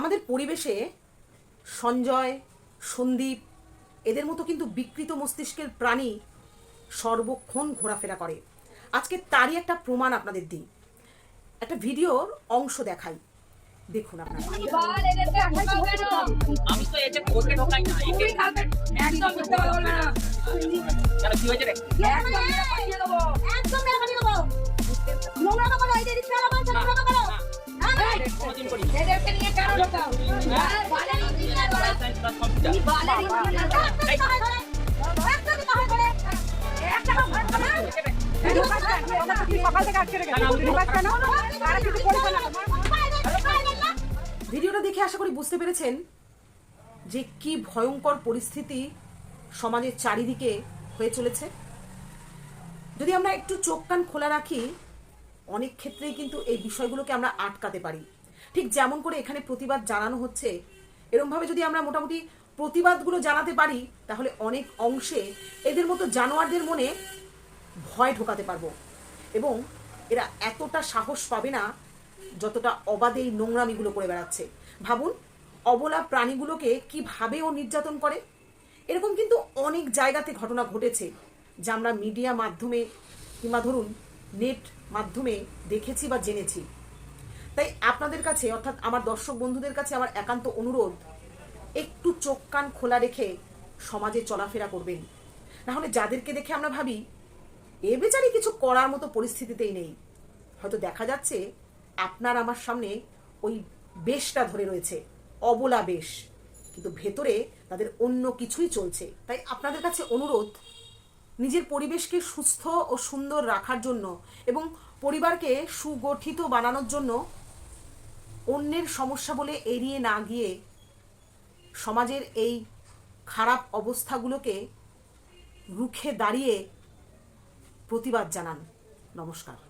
আমাদের পরিবেশে সঞ্জয় সন্দীপ এদের মতো কিন্তু বিকৃত মস্তিষ্কের প্রাণী সর্বক্ষণ ঘোরাফেরা করে আজকে তারই একটা প্রমাণ আপনাদের দিই একটা ভিডিওর অংশ দেখাই দেখুন আপনারা এবার এদেরকে ঢোকাও কেন? আমি তো এতে ওকে ঢোকাই না একে একদম মিথ্যে কথা না। কেন কি হয়েছে রে একদম মেরে পাঠিয়ে দেবো। ভিডিওটা দেখে আশা করি বুঝতে পেরেছেন যে কি ভয়ঙ্কর পরিস্থিতি সমাজের চারিদিকে হয়ে চলেছে। যদি আমরা একটু চোখ কান খোলা রাখি অনেক ক্ষেত্রেই কিন্তু এই বিষয়গুলোকে আমরা আটকাতে পারি। ঠিক যেমন করে এখানে প্রতিবাদ জানানো হচ্ছে, এরমভাবে যদি আমরা মোটামুটি প্রতিবাদগুলো জানাতে পারি, তাহলে অনেক অংশে এদের মতো জানোয়ারদের মনে ভয় ঢোকাতে পারব। এবং এরা এতটা সাহস পাবে না, যতটা অবাধে এই নোংরামিগুলো করে বেড়াচ্ছে। ভাবুন, অবলা প্রাণীগুলোকে কীভাবে ও নির্যাতন করে? এরকম কিন্তু অনেক জায়গাতে ঘটনা ঘটেছে, যা আমরা মিডিয়া মাধ্যমে কিংবা ধরুন, নেট মাধ্যমে দেখেছি বা জেনেছি। তাই আপনাদের কাছে, অর্থাৎ আমার দর্শক বন্ধুদের কাছে আমার একান্ত অনুরোধ, একটু চোখ কান খোলা রেখে সমাজে চলাফেরা করবেন। নাহলে যাদেরকে দেখে আমরা ভাবি, এ বেচারি কিছু করার মতো পরিস্থিতিতেই নেই। হয়তো দেখা যাচ্ছে আপনার আমার সামনে ওই বেশটা ধরে রয়েছে, অবলা বেশ। কিন্তু ভেতরে তাদের অন্য কিছুই চলছে। তাই আপনাদের কাছে অনুরোধ, নিজের পরিবেশকে সুস্থ ও সুন্দর রাখার জন্য এবং পরিবারকে সুগঠিত বানানোর জন্য অন্যের সমস্যা বলে এড়িয়ে না গিয়ে সমাজের এই খারাপ অবস্থাগুলোকে রুখে দাঁড়িয়ে প্রতিবাদ জানান। নমস্কার।